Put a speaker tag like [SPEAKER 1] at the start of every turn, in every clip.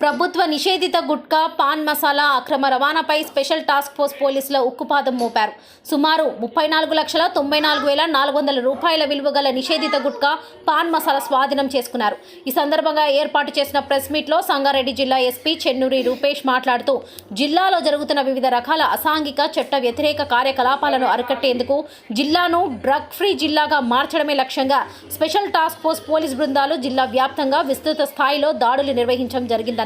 [SPEAKER 1] ప్రభుత్వ నిషేధిత గుట్కా పాన్ మసాలా అక్రమ రవాణాపై స్పెషల్ టాస్క్ ఫోర్స్ పోలీసుల ఉక్కుపాదం మోపారు. సుమారు ముప్పై నాలుగు లక్షల తొంభై నాలుగు వేల నాలుగు వందల రూపాయల విలువ గల నిషేధిత గుట్కా పాన్ మసాలా స్వాధీనం చేసుకున్నారు. ఈ సందర్భంగా ఏర్పాటు చేసిన ప్రెస్ మీట్లో సంగారెడ్డి జిల్లా ఎస్పీ చెన్నూరి రూపేష్ మాట్లాడుతూ జిల్లాలో జరుగుతున్న వివిధ రకాల అసాంఘిక చట్ట వ్యతిరేక కార్యకలాపాలను అరికట్టేందుకు జిల్లాను డ్రగ్ ఫ్రీ జిల్లాగా మార్చడమే లక్ష్యంగా స్పెషల్ టాస్క్ ఫోర్స్ పోలీస్ బృందాలు జిల్లా వ్యాప్తంగా విస్తృత స్థాయిలో దాడులు నిర్వహించడం జరిగిందన్నారు.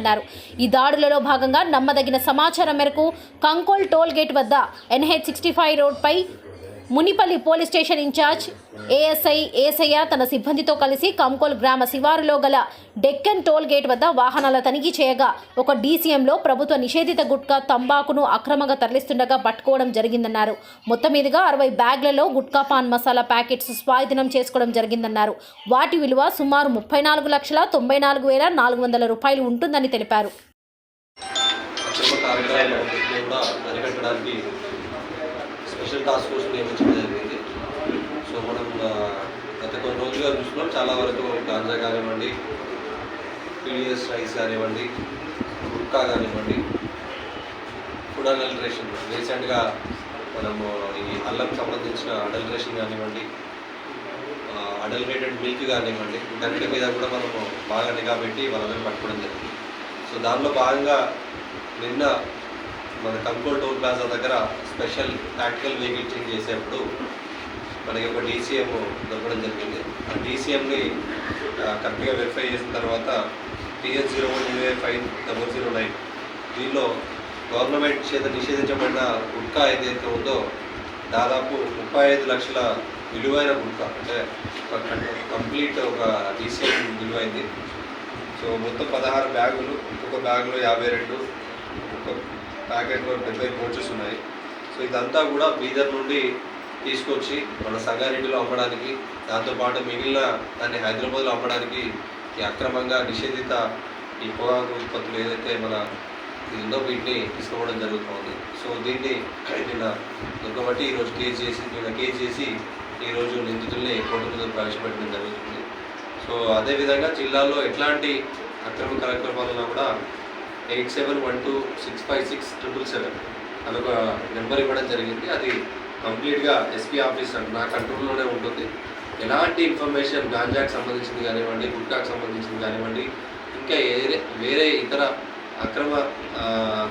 [SPEAKER 1] ఈ దాడులలో భాగంగా నమ్మదగిన సమాచారం మేరకు కంకోల్ టోల్ గేట్ వద్ద NH sixty five రోడ్పై Munipalli police station incharge ASI Yesaiah తన సిబ్బందితో కలిసి కంకోల్ గ్రామ శివారులో గల డెక్కన్ టోల్ గేట్ వద్ద వాహనాల తనిఖీ చేయగా ఒక డీసీఎంలో ప్రభుత్వ నిషేధిత గుట్కా తంబాకును అక్రమంగా తరలిస్తుండగా పట్టుకోవడం జరిగిందన్నారు. మొత్తం మీదుగా అరవై బ్యాగ్లలో గుట్కా పాన్ మసాలా ప్యాకెట్స్ స్వాధీనం చేసుకోవడం జరిగిందన్నారు. వాటి విలువ సుమారు ముప్పై నాలుగు లక్షల తొంభై నాలుగు వేల నాలుగు వందల రూపాయలు ఉంటుందని తెలిపారు
[SPEAKER 2] అక్రమ కార్యకలాపాలను కూడా అరికట్టడానికి స్పెషల్ టాస్క్ ఫోర్స్ నియమించడం జరిగింది సో మనం గత కొన్ని రోజులుగా చూస్తున్నాం. చాలా వరకు గాంజా కానివ్వండి పీడిఎస్ రైస్ కానివ్వండి గుట్కా కానివ్వండి ఫుడ్ అడల్ట్రేషన్ రీసెంట్గా మనము ఈ అల్లం సంబంధించిన అడల్ట్రేషన్ కానివ్వండి అడల్టరేటెడ్ మిల్క్ కానివ్వండి వీటన్నిటి మీద కూడా మనము బాగా నిఘా పెట్టి వాళ్ళని పట్టుకోవడం జరిగింది. సో దానిలో భాగంగా నిన్న మన కంకోల్ టోల్ ప్లాజా దగ్గర స్పెషల్ టాక్టికల్ వెహికల్ చేంజ్ చేసేప్పుడు మనకి ఒక డీసీఎం దొరకడం జరిగింది. ఆ డీసీఎంని కరెక్ట్గా వెరిఫై చేసిన తర్వాత TS zero one UA five double zero nine దీనిలో గవర్నమెంట్ చేత నిషేధించబడిన గుట్కా ఏదైతే ఉందో దాదాపు ముప్పై ఐదు లక్షల విలువైన గుట్కా అంటే కంప్లీట్ ఒక డీసీఎం విలువైంది. సో మొత్తం పదహారు బ్యాగులు ఇంకొక బ్యాగులో యాభై రెండు ఒక్కొక్క ప్యాకెట్లో పెద్ద కోచెస్ ఉన్నాయి. సో ఇదంతా కూడా బీదర్ నుండి తీసుకొచ్చి మన సంగారెడ్డిలో అమ్మడానికి దాంతోపాటు మిగిలిన దాన్ని హైదరాబాద్లో అమ్మడానికి ఈ అక్రమంగా నిషేధిత ఈ పొగాకు ఉత్పత్తులు ఏదైతే మన ఉందో వీటిని తీసుకోవడం జరుగుతుంది. సో దీన్ని నిన్న దొరకబట్టి ఈరోజు కేసు చేసి నిన్న కేసు చేసి ఈరోజు నిందితుల్ని కోర్టు మీద ప్రవేశపెట్టడం జరుగుతుంది. సో అదేవిధంగా జిల్లాలో ఎట్లాంటి అక్రమ కార్యక్రమాలలో కూడా eight seven one two six five six triple seven అదొక నెంబర్ ఇవ్వడం జరిగింది. అది కంప్లీట్గా ఎస్పీ ఆఫీస్ నా కంట్రోల్లోనే ఉంటుంది. ఎలాంటి ఇన్ఫర్మేషన్ గాంజాకి సంబంధించింది కానివ్వండి గుట్కాకి సంబంధించింది కానివ్వండి ఇంకా వేరే వేరే ఇతర అక్రమ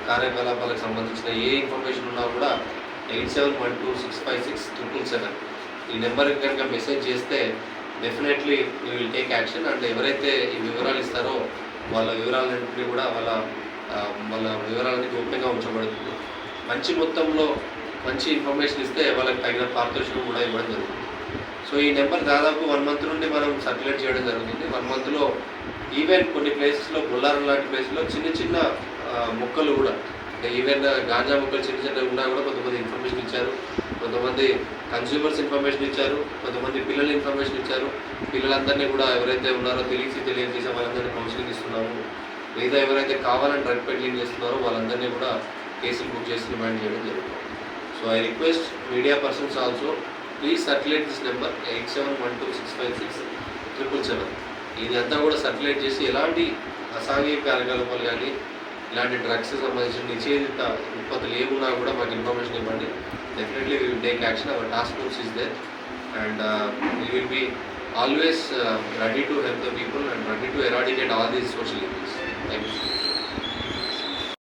[SPEAKER 2] కార్యకలాపాలకు సంబంధించిన ఏ ఇన్ఫర్మేషన్ ఉన్నా కూడా eight seven one two six five six triple seven ఈ నెంబర్కి కనుక మెసేజ్ చేస్తే definitely you will take action. And ఎవరైతే ఈ వివరాలు ఇస్తారో వాళ్ళ వివరాలన్నింటినీ కూడా వాళ్ళ వాళ్ళ వివరాలన్నీ గోప్యంగా ఉంచబడుతుంది. మంచి మొత్తంలో మంచి ఇన్ఫర్మేషన్ ఇస్తే వాళ్ళకి తగిన పారితోషికం కూడా ఇవ్వడం జరుగుతుంది. సో ఈ నెంబర్ దాదాపు వన్ మంత్ నుండి మనం సర్క్యులేట్ చేయడం జరుగుతుంది. వన్ మంత్లో ఈవెన్ కొన్ని ప్లేసెస్లో బుల్లారం లాంటి ప్లేస్లో చిన్న చిన్న మొక్కలు కూడా ఈవెన్ గాంజా మొక్కలు చిన్న చిన్న ఉన్నా కూడా కొంతమంది ఇన్ఫర్మేషన్ ఇచ్చారు. కొంతమంది కన్స్యూమర్స్ ఇన్ఫర్మేషన్ ఇచ్చారు. కొంతమంది పిల్లలు ఇన్ఫర్మేషన్ ఇచ్చారు. పిల్లలందరినీ కూడా ఎవరైతే ఉన్నారో తెలిసి తెలియజేసే వాళ్ళందరినీ కౌన్సిలింగ్ ఇస్తున్నాము. లేదా ఎవరైతే కావాలని డ్రగ్ పెడ్లింగ్ చేస్తున్నారో వాళ్ళందరినీ కూడా కేసులు బుక్ చేసి రిమాండ్ చేయడం జరుగుతుంది. So I request media persons also please circulate this number eight seven one two six five six triple seven ఇది అంతా కూడా సర్క్యులేట్ చేసి ఎలాంటి అసాంఘిక కార్యకలాపాలు కానీ ఇలాంటి డ్రగ్స్ సంబంధించిన నిషేధిత ఉత్పత్తులు ఏమున్నా కూడా మాకు ఇన్ఫర్మేషన్ ఇవ్వండి. Definitely we will take action our task force is there and we will be always uh, ready to help the people and ready to eradicate all these social evils. Thank you.